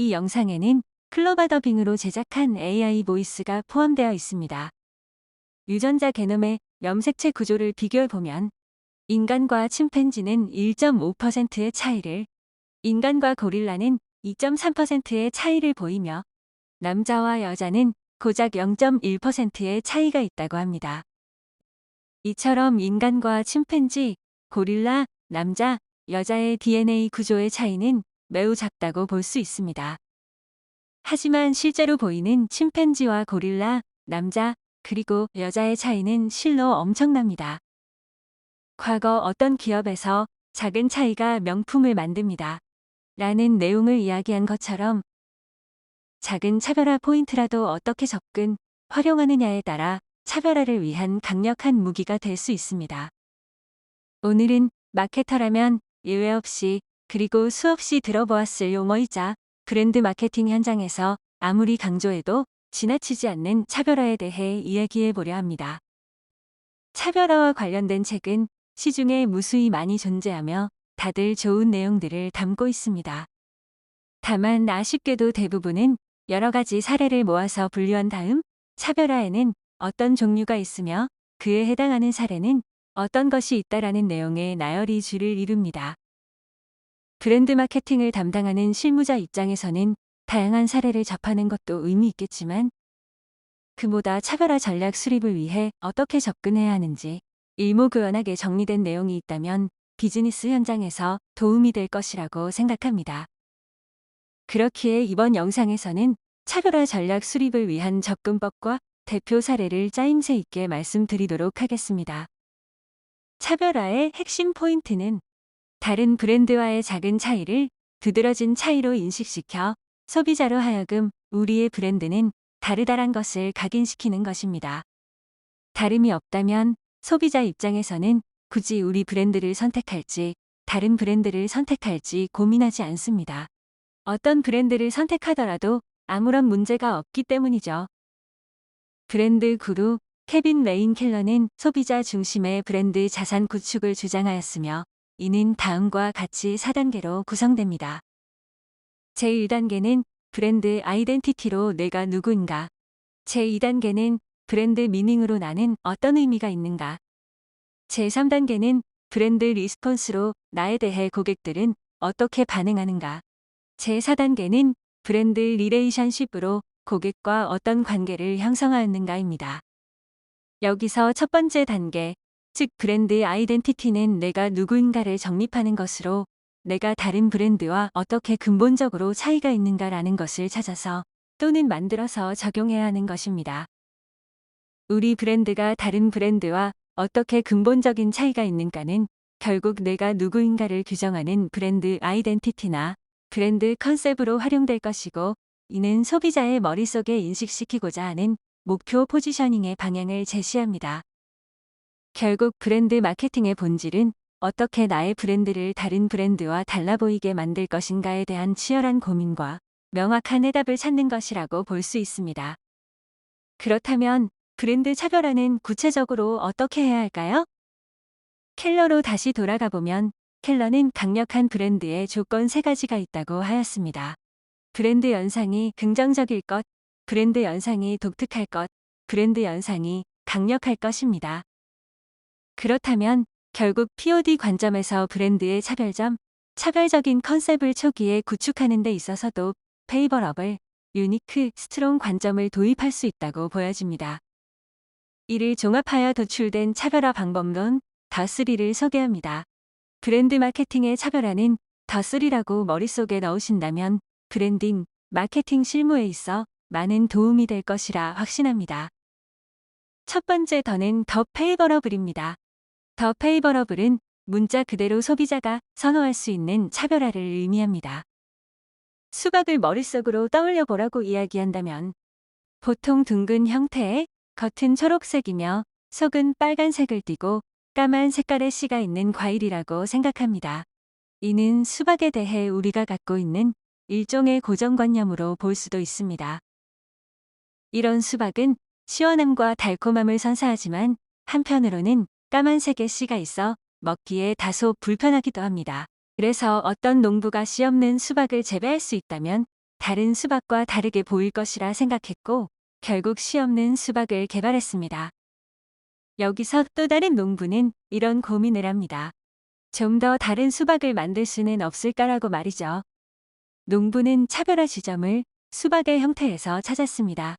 이 영상에는 클로바더 빙으로 제작한 AI 보이스가 포함되어 있습니다. 유전자 게놈의 염색체 구조를 비교해 보면 인간과 침팬지는 1.5%의 차이를, 인간과 고릴라는 2.3%의 차이를 보이며 남자와 여자는 고작 0.1%의 차이가 있다고 합니다. 이처럼 인간과 침팬지, 고릴라, 남자, 여자의 DNA 구조의 차이는 매우 작다고 볼 수 있습니다. 하지만 실제로 보이는 침팬지와 고릴라, 남자, 그리고 여자의 차이는 실로 엄청납니다. 과거 어떤 기업에서 작은 차이가 명품을 만듭니다. 라는 내용을 이야기한 것처럼 작은 차별화 포인트라도 어떻게 접근, 활용하느냐에 따라 차별화를 위한 강력한 무기가 될 수 있습니다. 오늘은 마케터라면 예외 없이 그리고 수없이 들어보았을 용어이자 브랜드 마케팅 현장에서 아무리 강조해도 지나치지 않는 차별화에 대해 이야기해 보려 합니다. 차별화와 관련된 책은 시중에 무수히 많이 존재하며 다들 좋은 내용들을 담고 있습니다. 다만 아쉽게도 대부분은 여러 가지 사례를 모아서 분류한 다음 차별화에는 어떤 종류가 있으며 그에 해당하는 사례는 어떤 것이 있다라는 내용의 나열이 줄을 이룹니다. 브랜드 마케팅을 담당하는 실무자 입장에서는 다양한 사례를 접하는 것도 의미 있겠지만 그보다 차별화 전략 수립을 위해 어떻게 접근해야 하는지 일목요연하게 정리된 내용이 있다면 비즈니스 현장에서 도움이 될 것이라고 생각합니다. 그렇기에 이번 영상에서는 차별화 전략 수립을 위한 접근법과 대표 사례를 짜임새 있게 말씀드리도록 하겠습니다. 차별화의 핵심 포인트는 다른 브랜드와의 작은 차이를 두드러진 차이로 인식시켜 소비자로 하여금 우리의 브랜드는 다르다란 것을 각인시키는 것입니다. 다름이 없다면 소비자 입장에서는 굳이 우리 브랜드를 선택할지 다른 브랜드를 선택할지 고민하지 않습니다. 어떤 브랜드를 선택하더라도 아무런 문제가 없기 때문이죠. 브랜드 구루 케빈 레인 켈러는 소비자 중심의 브랜드 자산 구축을 주장하였으며 이는 다음과 같이 4단계로 구성됩니다. 제1단계는 브랜드 아이덴티티로 내가 누구인가. 제2단계는 브랜드 미닝으로 나는 어떤 의미가 있는가. 제3단계는 브랜드 리스폰스로 나에 대해 고객들은 어떻게 반응하는가. 제4단계는 브랜드 리레이션십으로 고객과 어떤 관계를 형성하였는가입니다. 여기서 첫 번째 단계, 즉 브랜드 아이덴티티는 내가 누구인가를 정립하는 것으로 내가 다른 브랜드와 어떻게 근본적으로 차이가 있는가라는 것을 찾아서 또는 만들어서 적용해야 하는 것입니다. 우리 브랜드가 다른 브랜드와 어떻게 근본적인 차이가 있는가는 결국 내가 누구인가를 규정하는 브랜드 아이덴티티나 브랜드 컨셉으로 활용될 것이고 이는 소비자의 머릿속에 인식시키고자 하는 목표 포지셔닝의 방향을 제시합니다. 결국 브랜드 마케팅의 본질은 어떻게 나의 브랜드를 다른 브랜드와 달라 보이게 만들 것인가에 대한 치열한 고민과 명확한 해답을 찾는 것이라고 볼 수 있습니다. 그렇다면 브랜드 차별화는 구체적으로 어떻게 해야 할까요? 켈러로 다시 돌아가 보면 켈러는 강력한 브랜드의 조건 세 가지가 있다고 하였습니다. 브랜드 연상이 긍정적일 것, 브랜드 연상이 독특할 것, 브랜드 연상이 강력할 것입니다. 그렇다면 결국 POD 관점에서 브랜드의 차별점, 차별적인 컨셉을 초기에 구축하는 데 있어서도 페이버러블, 유니크, 스트롱 관점을 도입할 수 있다고 보여집니다. 이를 종합하여 도출된 차별화 방법론 더3를 소개합니다. 브랜드 마케팅의 차별화는 더3라고 머릿속에 넣으신다면 브랜딩, 마케팅 실무에 있어 많은 도움이 될 것이라 확신합니다. 첫 번째 더는 더 페이버러블입니다. 더 페이버러블은 문자 그대로 소비자가 선호할 수 있는 차별화를 의미합니다. 수박을 머릿속으로 떠올려 보라고 이야기한다면 보통 둥근 형태의 겉은 초록색이며 속은 빨간색을 띠고 까만 색깔의 씨가 있는 과일이라고 생각합니다. 이는 수박에 대해 우리가 갖고 있는 일종의 고정관념으로 볼 수도 있습니다. 이런 수박은 시원함과 달콤함을 선사하지만 한편으로는 까만색의 씨가 있어 먹기에 다소 불편하기도 합니다. 그래서 어떤 농부가 씨 없는 수박을 재배할 수 있다면 다른 수박과 다르게 보일 것이라 생각했고 결국 씨 없는 수박을 개발했습니다. 여기서 또 다른 농부는 이런 고민을 합니다. 좀 더 다른 수박을 만들 수는 없을까라고 말이죠. 농부는 차별화 지점을 수박의 형태에서 찾았습니다.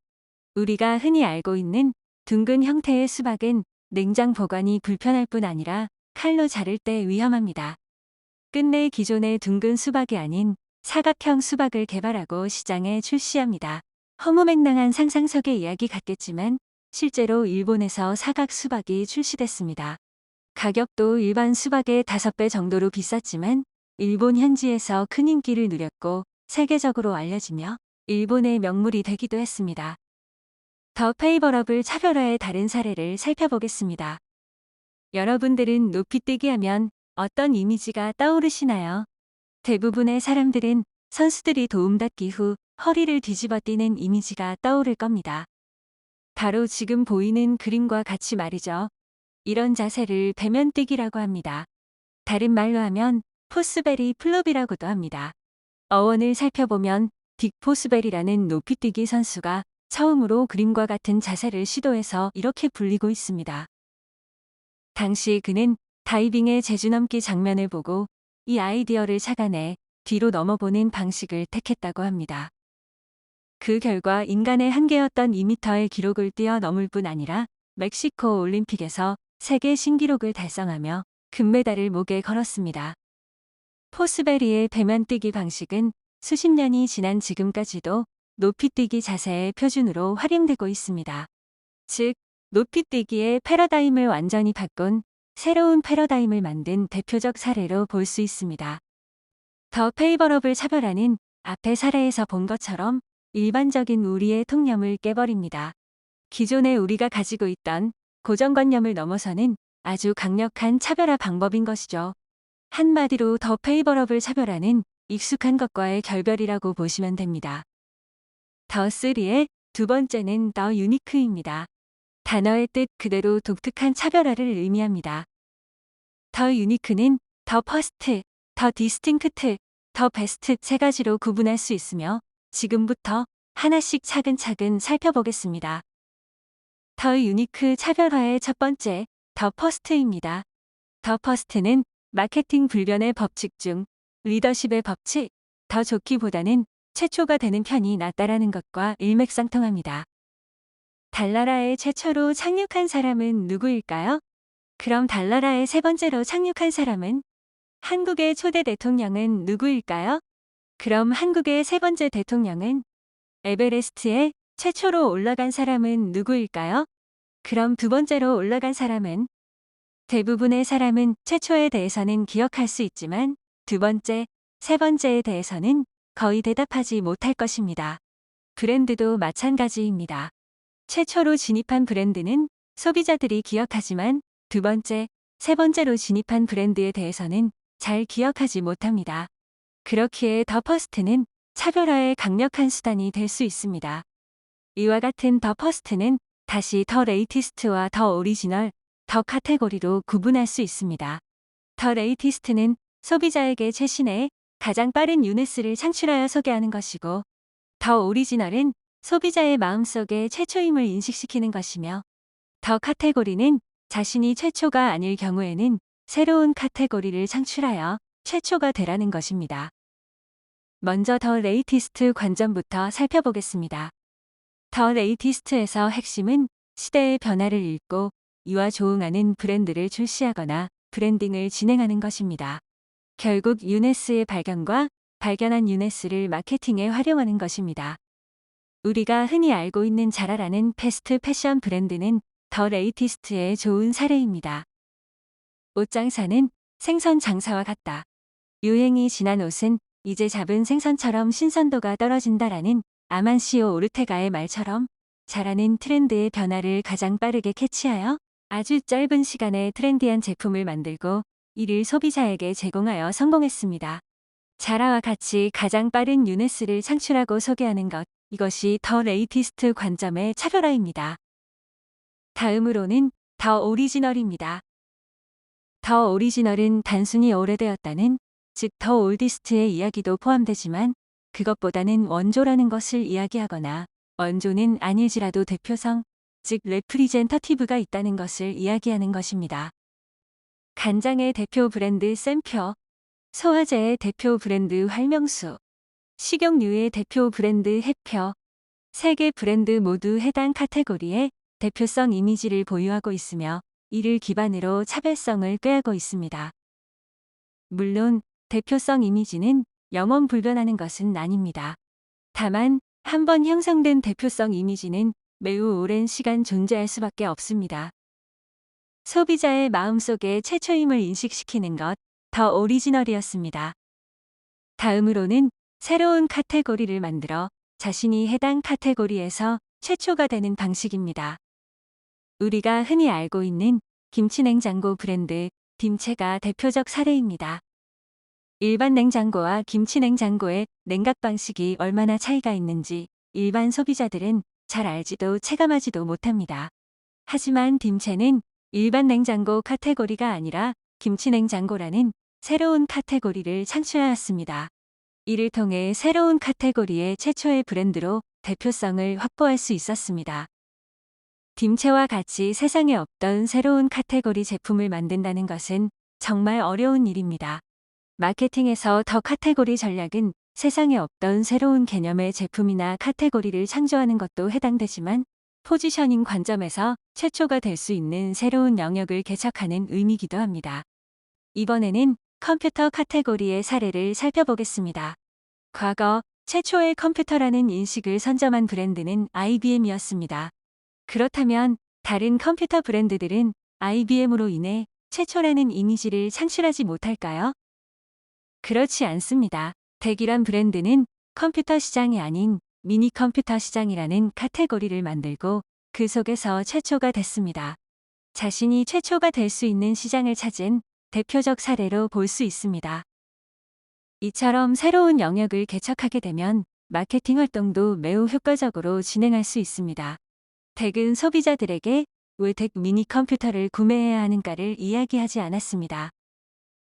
우리가 흔히 알고 있는 둥근 형태의 수박은 냉장 보관이 불편할 뿐 아니라 칼로 자를 때 위험합니다. 끝내 기존의 둥근 수박이 아닌 사각형 수박을 개발하고 시장에 출시합니다. 허무맹랑한 상상 속의 이야기 같겠지만 실제로 일본에서 사각 수박이 출시됐습니다. 가격도 일반 수박의 5배 정도로 비쌌지만 일본 현지에서 큰 인기를 누렸고 세계적으로 알려지며 일본의 명물이 되기도 했습니다. 더 페이버러블 차별화의 다른 사례를 살펴보겠습니다. 여러분들은 높이뛰기 하면 어떤 이미지가 떠오르시나요? 대부분의 사람들은 선수들이 도움닫기 후 허리를 뒤집어 뛰는 이미지가 떠오를 겁니다. 바로 지금 보이는 그림과 같이 말이죠. 이런 자세를 배면뛰기라고 합니다. 다른 말로 하면 포스베리 플롭이라고도 합니다. 어원을 살펴보면 딕 포스벨이라는 높이뛰기 선수가 처음으로 그림과 같은 자세를 시도해서 이렇게 불리고 있습니다. 당시 그는 다이빙의 재주넘기 장면을 보고 이 아이디어를 착안해 뒤로 넘어보는 방식을 택했다고 합니다. 그 결과 인간의 한계였던 2m의 기록을 뛰어넘을 뿐 아니라 멕시코 올림픽에서 세계 신기록을 달성하며 금메달을 목에 걸었습니다. 포스베리의 배면뛰기 방식은 수십 년이 지난 지금까지도 높이뛰기 자세의 표준으로 활용되고 있습니다. 즉, 높이뛰기의 패러다임을 완전히 바꾼 새로운 패러다임을 만든 대표적 사례로 볼 수 있습니다. 더 페이버럽을 차별하는 앞의 사례에서 본 것처럼 일반적인 우리의 통념을 깨버립니다. 기존에 우리가 가지고 있던 고정관념을 넘어서는 아주 강력한 차별화 방법인 것이죠. 한마디로 더 페이버럽을 차별하는 익숙한 것과의 결별이라고 보시면 됩니다. 더 3의 두 번째는 더 유니크입니다. 단어의 뜻 그대로 독특한 차별화를 의미합니다. 더 유니크는 더 퍼스트, 더 디스팅크트, 더 베스트 세 가지로 구분할 수 있으며 지금부터 하나씩 차근차근 살펴보겠습니다. 더 유니크 차별화의 첫 번째, 더 퍼스트입니다. 더 퍼스트는 마케팅 불변의 법칙 중 리더십의 법칙, 더 좋기보다는 최초가 되는 편이 낫다라는 것과 일맥상통합니다. 달나라에 최초로 착륙한 사람은 누구일까요? 그럼 달나라에 세 번째로 착륙한 사람은? 한국의 초대 대통령은 누구일까요? 그럼 한국의 세 번째 대통령은? 에베레스트에 최초로 올라간 사람은 누구일까요? 그럼 두 번째로 올라간 사람은? 대부분의 사람은 최초에 대해서는 기억할 수 있지만 두 번째, 세 번째에 대해서는 거의 대답하지 못할 것입니다. 브랜드도 마찬가지입니다. 최초로 진입한 브랜드는 소비자들이 기억하지만 두 번째, 세 번째로 진입한 브랜드에 대해서는 잘 기억하지 못합니다. 그렇기에 더 퍼스트는 차별화의 강력한 수단이 될 수 있습니다. 이와 같은 더 퍼스트는 다시 더 레이티스트와 더 오리지널, 더 카테고리로 구분할 수 있습니다. 더 레이티스트는 소비자에게 최신의 가장 빠른 유네스를 창출하여 소개하는 것이고 더 오리지널은 소비자의 마음속에 최초임을 인식시키는 것이며 더 카테고리는 자신이 최초가 아닐 경우에는 새로운 카테고리를 창출하여 최초가 되라는 것입니다. 먼저 더 레이티스트 관점부터 살펴보겠습니다. 더 레이티스트에서 핵심은 시대의 변화를 읽고 이와 조응하는 브랜드를 출시하거나 브랜딩을 진행하는 것입니다. 결국 유네스의 발견과 발견한 유네스를 마케팅에 활용하는 것입니다. 우리가 흔히 알고 있는 자라라는 패스트 패션 브랜드는 더 레이티스트의 좋은 사례입니다. 옷장사는 생선 장사와 같다. 유행이 지난 옷은 이제 잡은 생선처럼 신선도가 떨어진다라는 아만시오 오르테가의 말처럼 자라는 트렌드의 변화를 가장 빠르게 캐치하여 아주 짧은 시간에 트렌디한 제품을 만들고 이를 소비자에게 제공하여 성공했습니다. 자라와 같이 가장 빠른 유네스를 창출하고 소개하는 것, 이것이 더 레이티스트 관점의 차별화입니다. 다음으로는 더 오리지널입니다. 더 오리지널은 단순히 오래되었다는, 즉 더 올디스트의 이야기도 포함되지만 그것보다는 원조라는 것을 이야기하거나 원조는 아닐지라도 대표성, 즉 레프리젠터티브가 있다는 것을 이야기하는 것입니다. 간장의 대표 브랜드 샘표, 소화제의 대표 브랜드 활명수, 식용유의 대표 브랜드 해표, 세 개 브랜드 모두 해당 카테고리에 대표성 이미지를 보유하고 있으며 이를 기반으로 차별성을 꾀하고 있습니다. 물론 대표성 이미지는 영원 불변하는 것은 아닙니다. 다만 한번 형성된 대표성 이미지는 매우 오랜 시간 존재할 수밖에 없습니다. 소비자의 마음속에 최초임을 인식시키는 것, 더 오리지널이었습니다. 다음으로는 새로운 카테고리를 만들어 자신이 해당 카테고리에서 최초가 되는 방식입니다. 우리가 흔히 알고 있는 김치냉장고 브랜드 딤체가 대표적 사례입니다. 일반 냉장고와 김치냉장고의 냉각 방식이 얼마나 차이가 있는지 일반 소비자들은 잘 알지도 체감하지도 못합니다. 하지만 딤체는 일반 냉장고 카테고리가 아니라 김치 냉장고라는 새로운 카테고리를 창출하였습니다. 이를 통해 새로운 카테고리의 최초의 브랜드로 대표성을 확보할 수 있었습니다. 딤체와 같이 세상에 없던 새로운 카테고리 제품을 만든다는 것은 정말 어려운 일입니다. 마케팅에서 더 카테고리 전략은 세상에 없던 새로운 개념의 제품이나 카테고리를 창조하는 것도 해당되지만 포지셔닝 관점에서 최초가 될 수 있는 새로운 영역을 개척하는 의미기도 합니다. 이번에는 컴퓨터 카테고리의 사례를 살펴보겠습니다. 과거 최초의 컴퓨터라는 인식을 선점한 브랜드는 IBM이었습니다. 그렇다면 다른 컴퓨터 브랜드들은 IBM으로 인해 최초라는 이미지를 창출하지 못할까요? 그렇지 않습니다. 대기란 브랜드는 컴퓨터 시장이 아닌 미니 컴퓨터 시장이라는 카테고리를 만들고 그 속에서 최초가 됐습니다. 자신이 최초가 될 수 있는 시장을 찾은 대표적 사례로 볼 수 있습니다. 이처럼 새로운 영역을 개척하게 되면 마케팅 활동도 매우 효과적으로 진행할 수 있습니다. 덱은 소비자들에게 왜 덱 미니 컴퓨터를 구매해야 하는가를 이야기하지 않았습니다.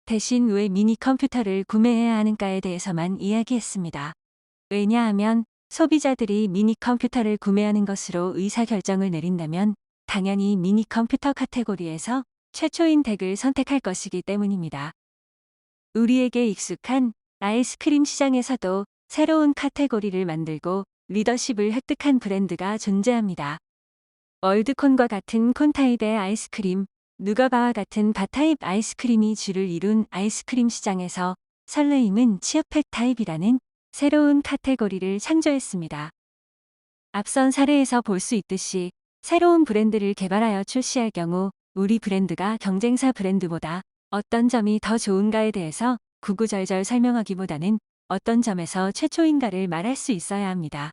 대신 왜 미니 컴퓨터를 구매해야 하는가에 대해서만 이야기했습니다. 왜냐하면 소비자들이 미니 컴퓨터를 구매하는 것으로 의사결정을 내린다면 당연히 미니 컴퓨터 카테고리에서 최초인 덱을 선택할 것이기 때문입니다. 우리에게 익숙한 아이스크림 시장에서도 새로운 카테고리를 만들고 리더십을 획득한 브랜드가 존재합니다. 월드콘과 같은 콘 타입의 아이스크림, 누가바와 같은 바 타입 아이스크림이 주를 이룬 아이스크림 시장에서 설레임은 치어팩 타입이라는 새로운 카테고리를 창조했습니다. 앞선 사례에서 볼 수 있듯이 새로운 브랜드를 개발하여 출시할 경우 우리 브랜드가 경쟁사 브랜드보다 어떤 점이 더 좋은가에 대해서 구구절절 설명하기보다는 어떤 점에서 최초인가를 말할 수 있어야 합니다.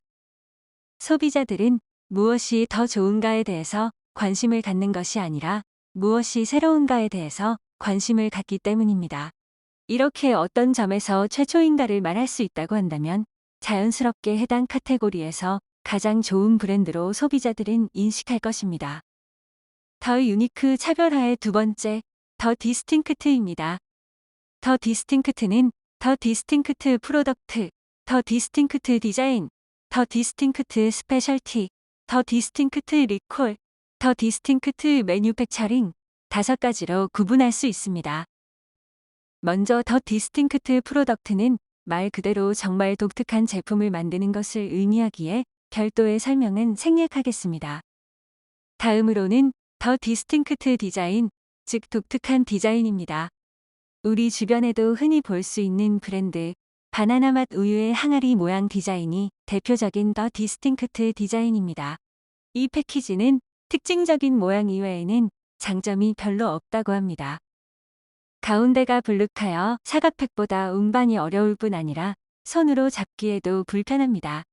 소비자들은 무엇이 더 좋은가에 대해서 관심을 갖는 것이 아니라 무엇이 새로운가에 대해서 관심을 갖기 때문입니다. 이렇게 어떤 점에서 최초인가를 말할 수 있다고 한다면 자연스럽게 해당 카테고리에서 가장 좋은 브랜드로 소비자들은 인식할 것입니다. 더 유니크 차별화의 두 번째, 더 디스팅크트입니다. 더 디스팅크트는 더 디스팅크트 프로덕트, 더 디스팅크트 디자인, 더 디스팅크트 스페셜티, 더 디스팅크트 리콜, 더 디스팅크트 매뉴팩처링 다섯 가지로 구분할 수 있습니다. 먼저 더 디스팅크트 프로덕트는 말 그대로 정말 독특한 제품을 만드는 것을 의미하기에 별도의 설명은 생략하겠습니다. 다음으로는 더 디스팅크트 디자인, 즉 독특한 디자인입니다. 우리 주변에도 흔히 볼 수 있는 브랜드 바나나 맛 우유의 항아리 모양 디자인이 대표적인 더 디스팅크트 디자인입니다. 이 패키지는 특징적인 모양 이외에는 장점이 별로 없다고 합니다. 가운데가 불룩하여 사각팩보다 운반이 어려울 뿐 아니라 손으로 잡기에도 불편합니다.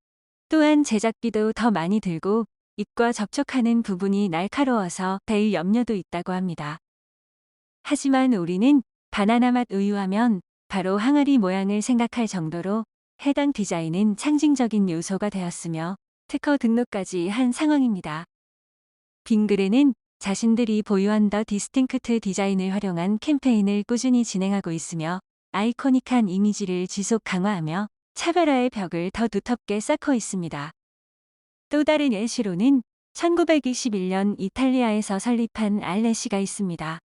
또한 제작비도 더 많이 들고 입과 접촉하는 부분이 날카로워서 될 염려도 있다고 합니다. 하지만 우리는 바나나 맛 우유 하면 바로 항아리 모양을 생각할 정도로 해당 디자인은 상징적인 요소가 되었으며 특허 등록까지 한 상황입니다. 빙그레는 자신들이 보유한 더 디스팅크트 디자인을 활용한 캠페인을 꾸준히 진행하고 있으며 아이코닉한 이미지를 지속 강화하며 차별화의 벽을 더 두텁게 쌓고 있습니다. 또 다른 예시로는 1921년 이탈리아에서 설립한 알레시가 있습니다.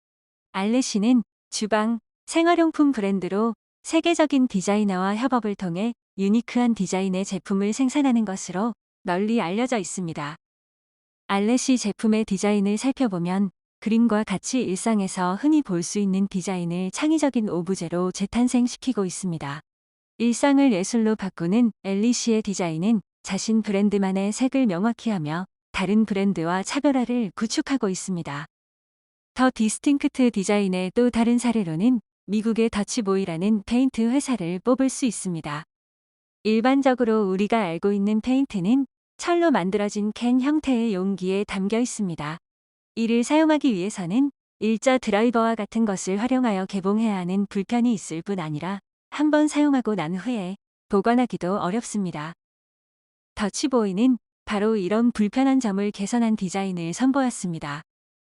알레시는 주방, 생활용품 브랜드로 세계적인 디자이너와 협업을 통해 유니크한 디자인의 제품을 생산하는 것으로 널리 알려져 있습니다. 알레시 제품의 디자인을 살펴보면 그림과 같이 일상에서 흔히 볼 수 있는 디자인을 창의적인 오브제로 재탄생시키고 있습니다. 일상을 예술로 바꾸는 엘리시의 디자인은 자신 브랜드만의 색을 명확히 하며 다른 브랜드와 차별화를 구축하고 있습니다. 더 디스팅크트 디자인의 또 다른 사례로는 미국의 더치보이라는 페인트 회사를 뽑을 수 있습니다. 일반적으로 우리가 알고 있는 페인트는 철로 만들어진 캔 형태의 용기에 담겨 있습니다. 이를 사용하기 위해서는 일자 드라이버와 같은 것을 활용하여 개봉해야 하는 불편이 있을 뿐 아니라 한번 사용하고 난 후에 보관하기도 어렵습니다. 더치보이는 바로 이런 불편한 점을 개선한 디자인을 선보였습니다.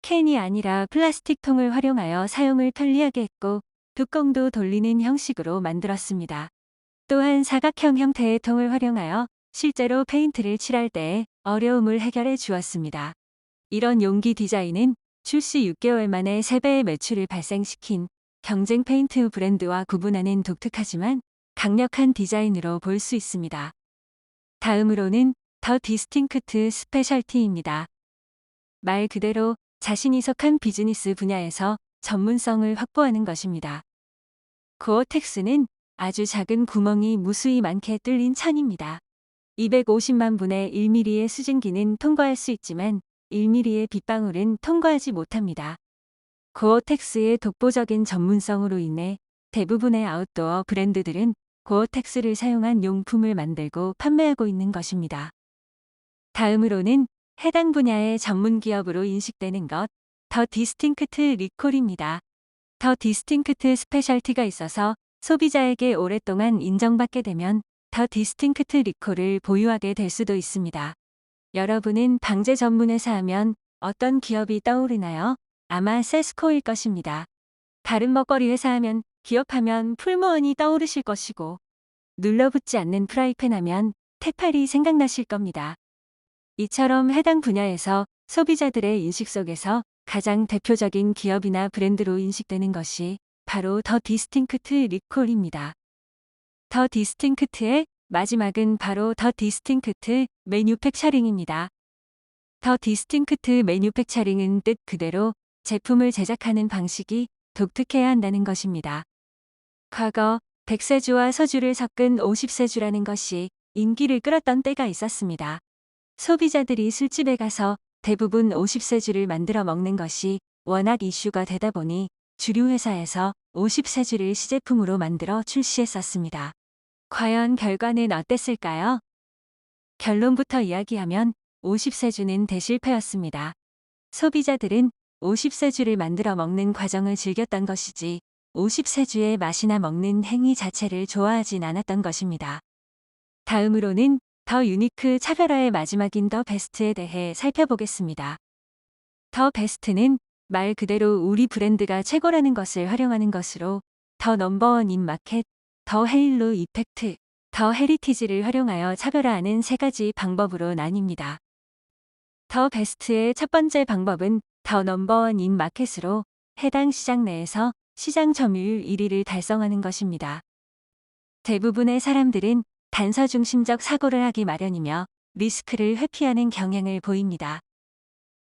캔이 아니라 플라스틱 통을 활용하여 사용을 편리하게 했고 뚜껑도 돌리는 형식으로 만들었습니다. 또한 사각형 형태의 통을 활용하여 실제로 페인트를 칠할 때 어려움을 해결해 주었습니다. 이런 용기 디자인은 출시 6개월 만에 3배의 매출을 발생시킨 경쟁 페인트 브랜드와 구분하는 독특하지만 강력한 디자인으로 볼 수 있습니다. 다음으로는 더 디스팅크트 스페셜티입니다. 말 그대로 자신이 속한 비즈니스 분야에서 전문성을 확보하는 것입니다. 고어텍스는 아주 작은 구멍이 무수히 많게 뚫린 천입니다. 250만 분의 1mm의 수증기는 통과할 수 있지만 1mm의 빗방울은 통과하지 못합니다. 고어텍스의 독보적인 전문성으로 인해 대부분의 아웃도어 브랜드들은 고어텍스를 사용한 용품을 만들고 판매하고 있는 것입니다. 다음으로는 해당 분야의 전문 기업으로 인식되는 것, 더 디스팅크트 리콜입니다. 더 디스팅크트 스페셜티가 있어서 소비자에게 오랫동안 인정받게 되면 더 디스팅크트 리콜을 보유하게 될 수도 있습니다. 여러분은 방제 전문 회사 하면 어떤 기업이 떠오르나요? 아마 세스코일 것입니다. 다른 먹거리 회사 하면 기업하면 풀무원이 떠오르실 것이고 눌러붙지 않는 프라이팬 하면 테팔이 생각나실 겁니다. 이처럼 해당 분야에서 소비자들의 인식 속에서 가장 대표적인 기업이나 브랜드로 인식되는 것이 바로 더 디스팅크트 리콜입니다. 더 디스팅크트의 마지막은 바로 더 디스팅크트 매뉴팩처링입니다. 더 디스팅크트 매뉴팩처링은 뜻 그대로 제품을 제작하는 방식이 독특해야 한다는 것입니다. 과거 백세주와 서주를 섞은 50세주라는 것이 인기를 끌었던 때가 있었습니다. 소비자들이 술집에 가서 대부분 50세주를 만들어 먹는 것이 워낙 이슈가 되다 보니 주류 회사에서 50세주를 시제품으로 만들어 출시했었습니다. 과연 결과는 어땠을까요? 결론부터 이야기하면 50세주는 대실패였습니다. 소비자들은 50세주를 만들어 먹는 과정을 즐겼던 것이지 50세주의 맛이나 먹는 행위 자체를 좋아하진 않았던 것입니다. 다음으로는 더 유니크 차별화의 마지막인 더 베스트에 대해 살펴보겠습니다. 더 베스트는 말 그대로 우리 브랜드가 최고라는 것을 활용하는 것으로 더 넘버원인 마켓, 더 헤일로 이펙트, 더 헤리티지를 활용하여 차별화하는 세 가지 방법으로 나뉩니다. 더 베스트의 첫 번째 방법은 더 넘버원인 마켓으로 해당 시장 내에서 시장 점유율 1위를 달성하는 것입니다. 대부분의 사람들은 단서 중심적 사고를 하기 마련이며 리스크를 회피하는 경향을 보입니다.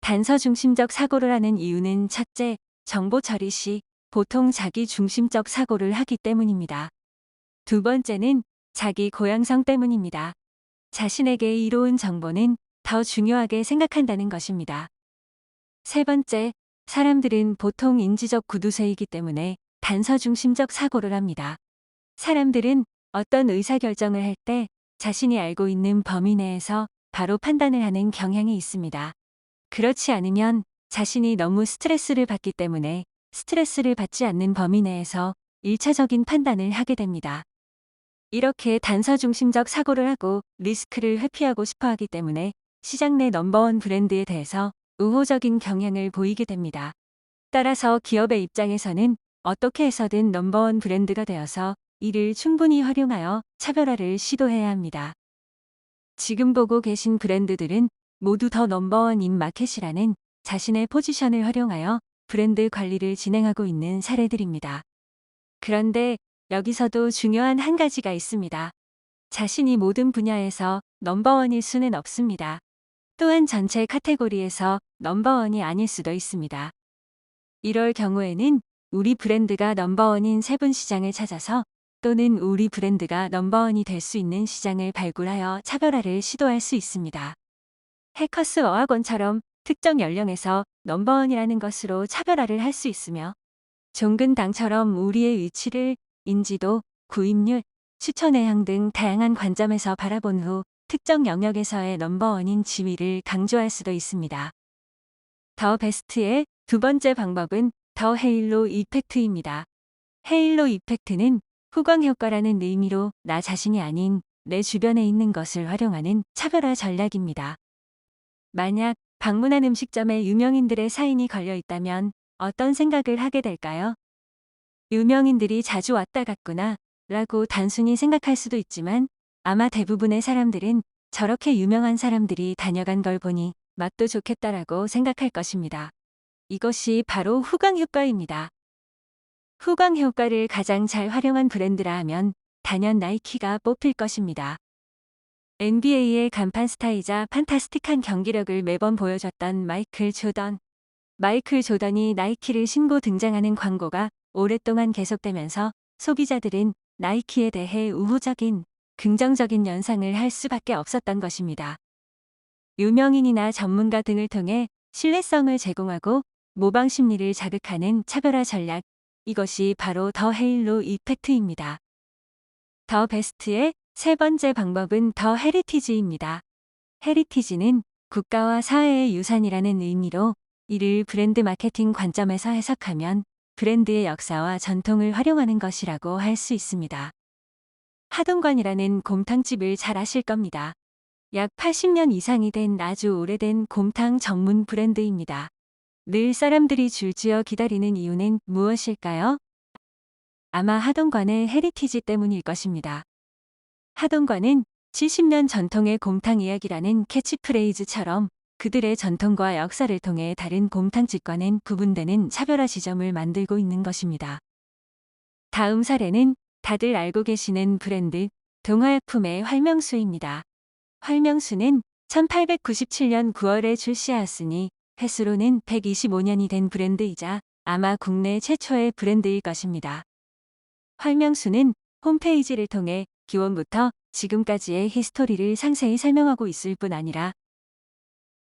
단서 중심적 사고를 하는 이유는 첫째, 정보 처리 시 보통 자기 중심적 사고를 하기 때문입니다. 두 번째는 자기 고양성 때문입니다. 자신에게 이로운 정보는 더 중요하게 생각한다는 것입니다. 세 번째, 사람들은 보통 인지적 구두쇠이기 때문에 단서 중심적 사고를 합니다. 사람들은 어떤 의사결정을 할 때 자신이 알고 있는 범위 내에서 바로 판단을 하는 경향이 있습니다. 그렇지 않으면 자신이 너무 스트레스를 받기 때문에 스트레스를 받지 않는 범위 내에서 1차적인 판단을 하게 됩니다. 이렇게 단서 중심적 사고를 하고 리스크를 회피하고 싶어 하기 때문에 시장 내 넘버원 브랜드에 대해서 우호적인 경향을 보이게 됩니다. 따라서 기업의 입장에서는 어떻게 해서든 넘버원 브랜드가 되어서 이를 충분히 활용하여 차별화를 시도해야 합니다. 지금 보고 계신 브랜드들은 모두 더 넘버원인 마켓이라는 자신의 포지션을 활용하여 브랜드 관리를 진행하고 있는 사례들입니다. 그런데 여기서도 중요한 한 가지가 있습니다. 자신이 모든 분야에서 넘버원일 수는 없습니다. 또한 전체 카테고리에서 넘버원이 아닐 수도 있습니다. 이럴 경우에는 우리 브랜드가 넘버원인 세분 시장을 찾아서 또는 우리 브랜드가 넘버원이 될 수 있는 시장을 발굴하여 차별화를 시도할 수 있습니다. 해커스 어학원처럼 특정 연령에서 넘버원이라는 것으로 차별화를 할 수 있으며 종근당처럼 우리의 위치를 인지도, 구입률, 추천 의향 등 다양한 관점에서 바라본 후 특정 영역에서의 넘버원인 지위를 강조할 수도 있습니다. 더 베스트의 두 번째 방법은 더 헤일로 이펙트입니다. 헤일로 이펙트는 후광 효과라는 의미로 나 자신이 아닌 내 주변에 있는 것을 활용하는 차별화 전략입니다. 만약 방문한 음식점에 유명인들의 사인이 걸려 있다면 어떤 생각을 하게 될까요? 유명인들이 자주 왔다 갔구나 라고 단순히 생각할 수도 있지만 아마 대부분의 사람들은 저렇게 유명한 사람들이 다녀간 걸 보니 맛도 좋겠다라고 생각할 것입니다. 이것이 바로 후광 효과입니다. 후광 효과를 가장 잘 활용한 브랜드라 하면 단연 나이키가 뽑힐 것입니다. NBA의 간판 스타이자 판타스틱한 경기력을 매번 보여줬던 마이클 조던. 마이클 조던이 나이키를 신고 등장하는 광고가 오랫동안 계속되면서 소비자들은 나이키에 대해 우호적인, 긍정적인 연상을 할 수밖에 없었던 것입니다. 유명인이나 전문가 등을 통해 신뢰성을 제공하고 모방 심리를 자극하는 차별화 전략, 이것이 바로 더 헤일로 이펙트입니다. 더 베스트의 세 번째 방법은 더 헤리티지입니다. 헤리티지는 국가와 사회의 유산이라는 의미로 이를 브랜드 마케팅 관점에서 해석하면 브랜드의 역사와 전통을 활용하는 것이라고 할 수 있습니다. 하동관이라는 곰탕집을 잘 아실 겁니다. 약 80년 이상이 된 아주 오래된 곰탕 전문 브랜드입니다. 늘 사람들이 줄지어 기다리는 이유는 무엇일까요? 아마 하동관의 헤리티지 때문일 것입니다. 하동관은 70년 전통의 곰탕 이야기라는 캐치프레이즈처럼 그들의 전통과 역사를 통해 다른 곰탕집과는 구분되는 차별화 지점을 만들고 있는 것입니다. 다음 사례는 다들 알고 계시는 브랜드 동화약품의 활명수입니다. 활명수는 1897년 9월에 출시하였으니 횟수로는 125년이 된 브랜드이자 아마 국내 최초의 브랜드일 것입니다. 활명수는 홈페이지를 통해 기원부터 지금까지의 히스토리를 상세히 설명하고 있을 뿐 아니라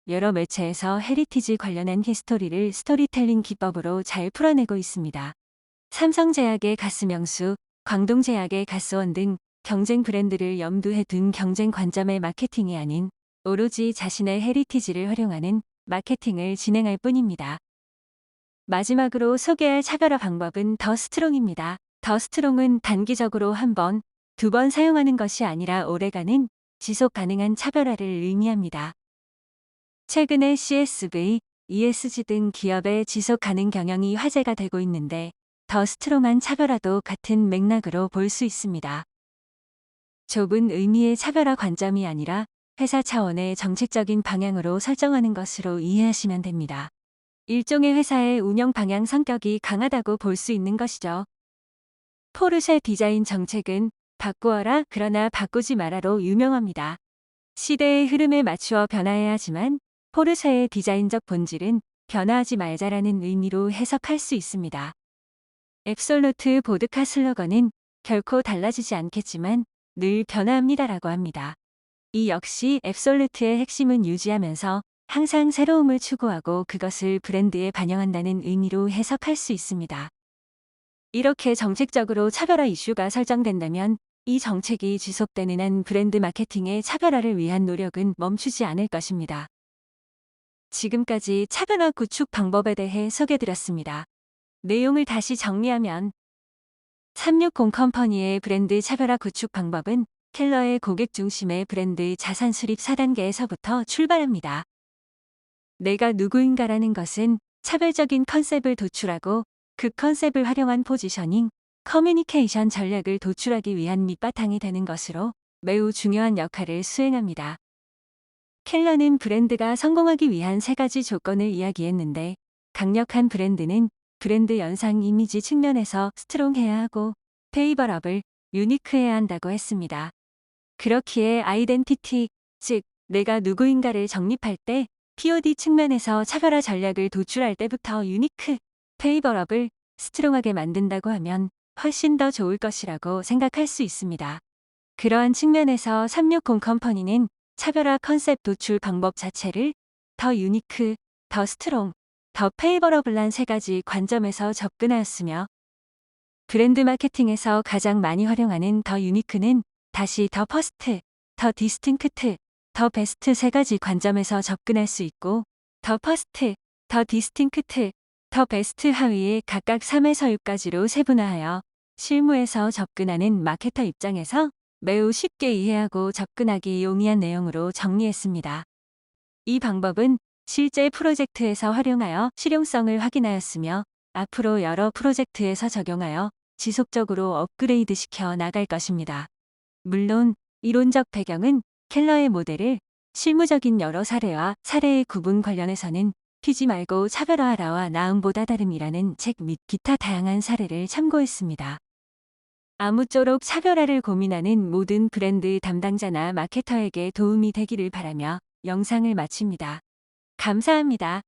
여러 매체에서 헤리티지 관련한 히스토리를 스토리텔링 기법으로 잘 풀어내고 있습니다. 삼성제약의 가스명수, 광동제약의 가스원 등 경쟁 브랜드를 염두에 둔 경쟁 관점의 마케팅이 아닌 오로지 자신의 헤리티지를 활용하는 마케팅을 진행할 뿐입니다. 마지막으로 소개할 차별화 방법은 더 스트롱입니다. 더 스트롱은 단기적으로 한 번, 두 번 사용하는 것이 아니라 오래가는 지속 가능한 차별화를 의미합니다. 최근에 CSV, ESG 등 기업의 지속 가능 경영이 화제가 되고 있는데 더 스트롱한 차별화도 같은 맥락으로 볼 수 있습니다. 좁은 의미의 차별화 관점이 아니라 회사 차원의 정책적인 방향으로 설정하는 것으로 이해하시면 됩니다. 일종의 회사의 운영 방향 성격이 강하다고 볼 수 있는 것이죠. 포르쉐 디자인 정책은 바꾸어라 그러나 바꾸지 마라로 유명합니다. 시대의 흐름에 맞추어 변화해야 하지만 포르쉐의 디자인적 본질은 변화하지 말자라는 의미로 해석할 수 있습니다. 앱솔루트 보드카 슬로건은 결코 달라지지 않겠지만 늘 변화합니다라고 합니다. 이 역시 앱솔루트의 핵심은 유지하면서 항상 새로움을 추구하고 그것을 브랜드에 반영한다는 의미로 해석할 수 있습니다. 이렇게 정책적으로 차별화 이슈가 설정된다면 이 정책이 지속되는 한 브랜드 마케팅의 차별화를 위한 노력은 멈추지 않을 것입니다. 지금까지 차별화 구축 방법에 대해 소개드렸습니다. 내용을 다시 정리하면 360 컴퍼니의 브랜드 차별화 구축 방법은 켈러의 고객 중심의 브랜드 자산 수립 4단계에서부터 출발합니다. 내가 누구인가라는 것은 차별적인 컨셉을 도출하고 그 컨셉을 활용한 포지셔닝, 커뮤니케이션 전략을 도출하기 위한 밑바탕이 되는 것으로 매우 중요한 역할을 수행합니다. 켈러는 브랜드가 성공하기 위한 세 가지 조건을 이야기했는데 강력한 브랜드는 브랜드 연상 이미지 측면에서 스트롱해야 하고 페이버러블, 유니크해야 한다고 했습니다. 그렇기에 아이덴티티, 즉 내가 누구인가를 정립할 때 POD 측면에서 차별화 전략을 도출할 때부터 유니크, 페이버러블, 스트롱하게 만든다고 하면 훨씬 더 좋을 것이라고 생각할 수 있습니다. 그러한 측면에서 360 컴퍼니는 차별화 컨셉 도출 방법 자체를 더 유니크, 더 스트롱, 더 페이버러블한 세 가지 관점에서 접근하였으며 브랜드 마케팅에서 가장 많이 활용하는 더 유니크는 다시 더 퍼스트, 더 디스팅크트, 더 베스트 세 가지 관점에서 접근할 수 있고 더 퍼스트, 더 디스팅크트, 더 베스트 하위에 각각 3에서 6까지로 세분화하여 실무에서 접근하는 마케터 입장에서 매우 쉽게 이해하고 접근하기 용이한 내용으로 정리했습니다. 이 방법은 실제 프로젝트에서 활용하여 실용성을 확인하였으며 앞으로 여러 프로젝트에서 적용하여 지속적으로 업그레이드 시켜 나갈 것입니다. 물론 이론적 배경은 켈러의 모델을 실무적인 여러 사례와 사례의 구분 관련해서는 피지 말고 차별화하라와 나음보다 다름이라는 책 및 기타 다양한 사례를 참고했습니다. 아무쪼록 차별화를 고민하는 모든 브랜드 담당자나 마케터에게 도움이 되기를 바라며 영상을 마칩니다. 감사합니다.